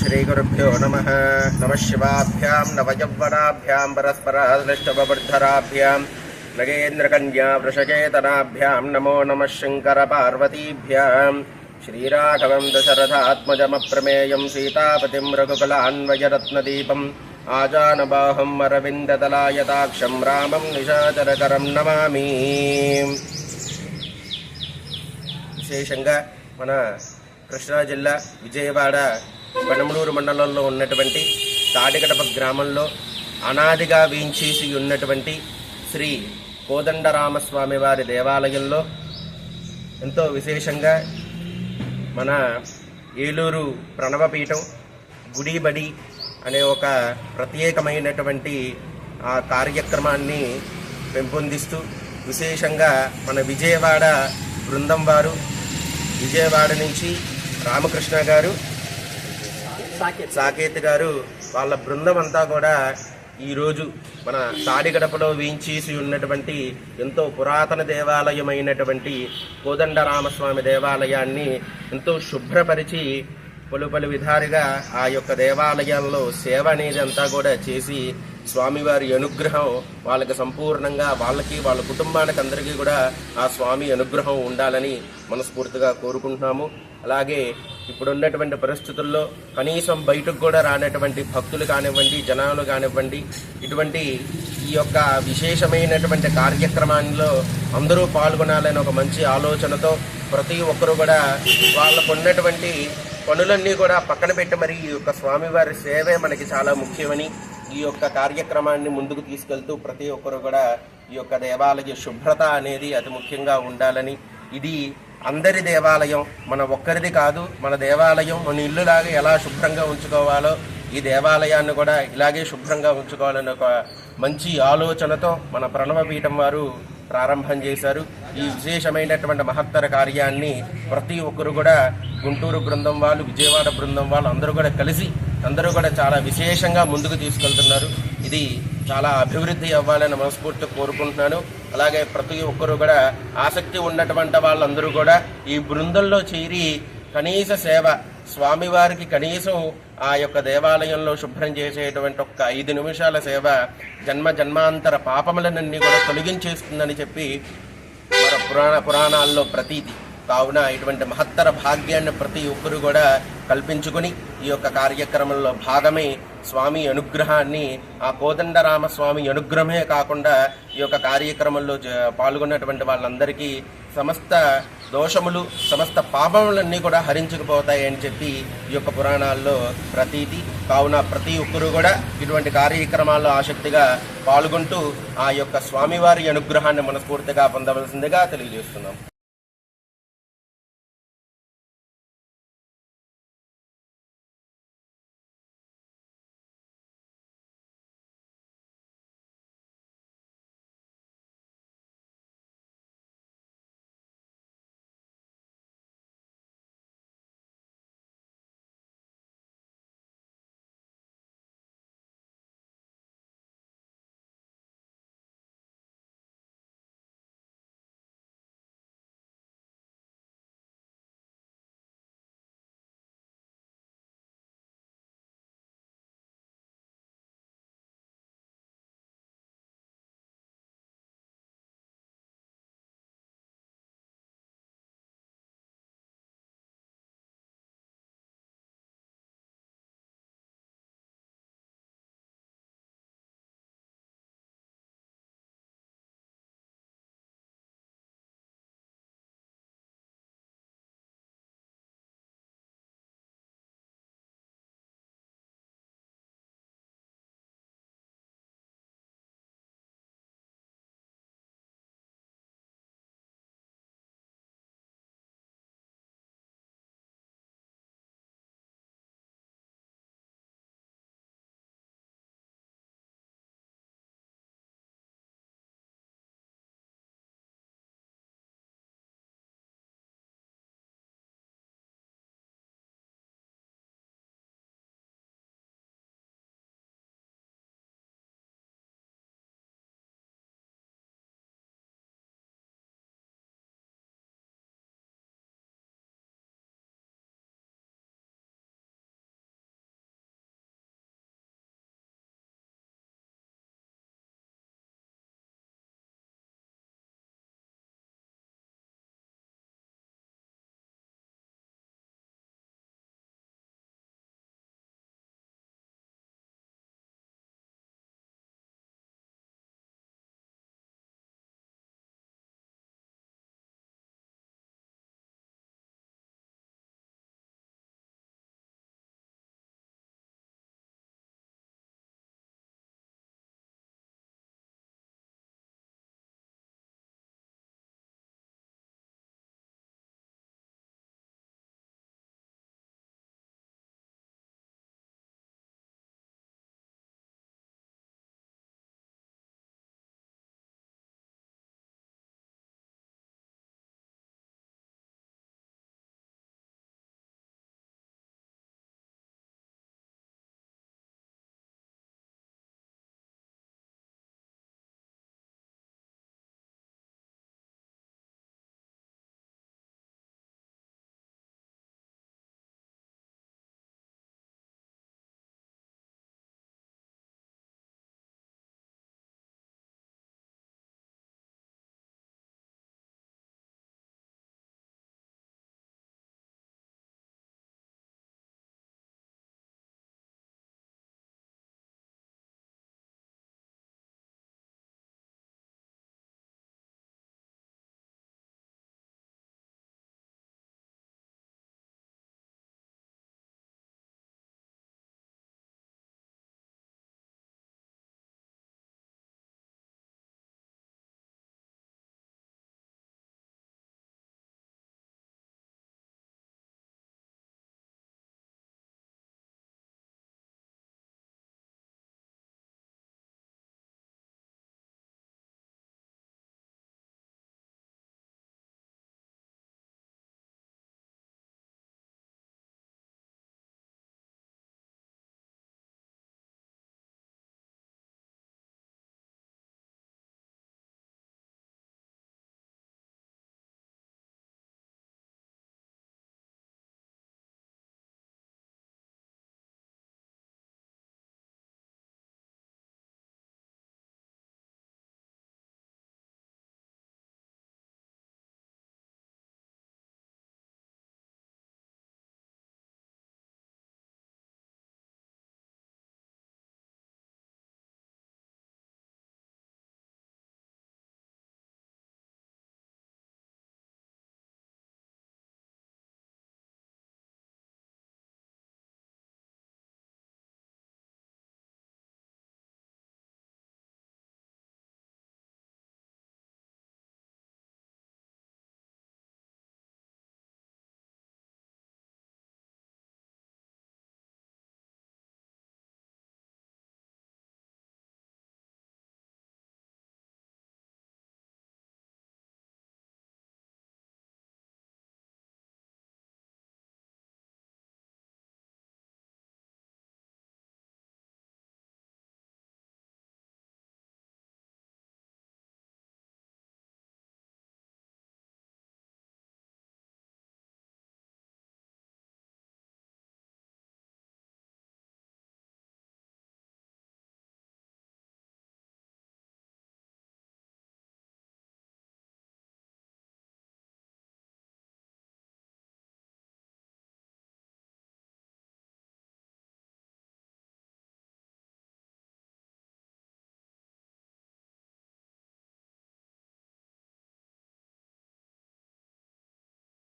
श्रीगुरुभ्यो नमः नमः शिवाभ्यां नवयौवनाभ्यां परस्पराश्लिष्टवबर्धराभ्यां नगेन्द्रकन्या वृषचेतनाभ्यां नमो नमः शङ्करपार्वतीभ्यां श्रीराघवं दशरथात्मजमप्रमेयं सीतापतिं रघुकुलान्वयरत्नदीपम् आजानबाहुम् अरविन्ददलायताक्षं रामं निशाचरकरं नमामि విశేషంగా మన కృష్ణా జిల్లా విజయవాడ పనమలూరు మండలంలో ఉన్నటువంటి తాడిగడప గ్రామంలో అనాదిగా వీంచేసి ఉన్నటువంటి శ్రీ కోదండరామస్వామి వారి దేవాలయంలో ఎంతో విశేషంగా మన ఏలూరు ప్రణవపీఠం గుడిబడి అనే ఒక ప్రత్యేకమైనటువంటి ఆ కార్యక్రమాన్ని పెంపొందిస్తూ విశేషంగా మన విజయవాడ బృందం వారు విజయవాడ నుంచి రామకృష్ణ గారు సాకేత్. గారు వాళ్ళ బృందం అంతా కూడా ఈరోజు మన తాడిగడపలో వేయించేసి ఉన్నటువంటి ఎంతో పురాతన దేవాలయమైనటువంటి కోదండరామస్వామి దేవాలయాన్ని ఎంతో శుభ్రపరిచి పలు పలు విధాలుగా ఆ యొక్క దేవాలయాల్లో సేవ అనేది అంతా కూడా చేసి స్వామివారి అనుగ్రహం వాళ్ళకి సంపూర్ణంగా వాళ్ళకి వాళ్ళ కుటుంబానికి అందరికీ కూడా ఆ స్వామి అనుగ్రహం ఉండాలని మనస్ఫూర్తిగా కోరుకుంటున్నాము. అలాగే ఇప్పుడు ఉన్నటువంటి పరిస్థితుల్లో కనీసం బయటకు కూడా రానటువంటి భక్తులు కానివ్వండి జనాలు కానివ్వండి ఇటువంటి ఈ యొక్క విశేషమైనటువంటి కార్యక్రమాల్లో అందరూ పాల్గొనాలని ఒక మంచి ఆలోచనతో ప్రతి ఒక్కరూ కూడా వాళ్ళకు ఉన్నటువంటి పనులన్నీ కూడా పక్కన పెట్టి మరి ఈ యొక్క స్వామివారి సేవే మనకి చాలా ముఖ్యమని ఈ యొక్క కార్యక్రమాన్ని ముందుకు తీసుకెళ్తూ ప్రతి ఒక్కరు కూడా ఈ యొక్క దేవాలయ శుభ్రత అనేది అతి ముఖ్యంగా ఉండాలని ఇది అందరి దేవాలయం మన ఒక్కరిది కాదు మన దేవాలయం మన ఇల్లులాగా ఎలా శుభ్రంగా ఉంచుకోవాలో ఈ దేవాలయాన్ని కూడా ఇలాగే శుభ్రంగా ఉంచుకోవాలని ఒక మంచి ఆలోచనతో మన ప్రణవపీఠం వారు ప్రారంభం చేశారు. ఈ విశేషమైనటువంటి మహత్తర కార్యాన్ని ప్రతి ఒక్కరు కూడా గుంటూరు బృందం వాళ్ళు విజయవాడ బృందం వాళ్ళు అందరూ కూడా కలిసి అందరూ కూడా చాలా విశేషంగా ముందుకు తీసుకెళ్తున్నారు. ఇది చాలా అభివృద్ధి అవ్వాలని మనస్ఫూర్తి కోరుకుంటున్నాను. అలాగే ప్రతి ఒక్కరు కూడా ఆసక్తి ఉన్నటువంటి వాళ్ళందరూ కూడా ఈ బృందంలో చేరి కనీస సేవ స్వామివారికి కనీసం ఆ యొక్క దేవాలయంలో శుభ్రం చేసేటువంటి ఒక్క ఐదు నిమిషాల సేవ జన్మ జన్మాంతర పాపములనన్నీ కూడా తొలగించేస్తుందని చెప్పి మన పురాణ పురాణాల్లో ప్రతీతి. కావున ఇటువంటి మహత్తర భాగ్యాన్ని ప్రతి ఒక్కరు కూడా కల్పించుకుని ఈ యొక్క కార్యక్రమంలో భాగమై స్వామి అనుగ్రహాన్ని ఆ కోదండరామస్వామి అనుగ్రహమే కాకుండా ఈ యొక్క కార్యక్రమంలో పాల్గొన్నటువంటి వాళ్ళందరికీ సమస్త దోషములు సమస్త పాపములన్నీ కూడా హరించుకుపోతాయి అని చెప్పి ఈ యొక్క పురాణాల్లో ప్రతీతి. కావున ప్రతి ఒక్కరూ కూడా ఇటువంటి కార్యక్రమాల్లో ఆసక్తిగా పాల్గొంటూ ఆ యొక్క స్వామివారి అనుగ్రహాన్ని మనస్ఫూర్తిగా పొందవలసిందిగా తెలియజేస్తున్నాం.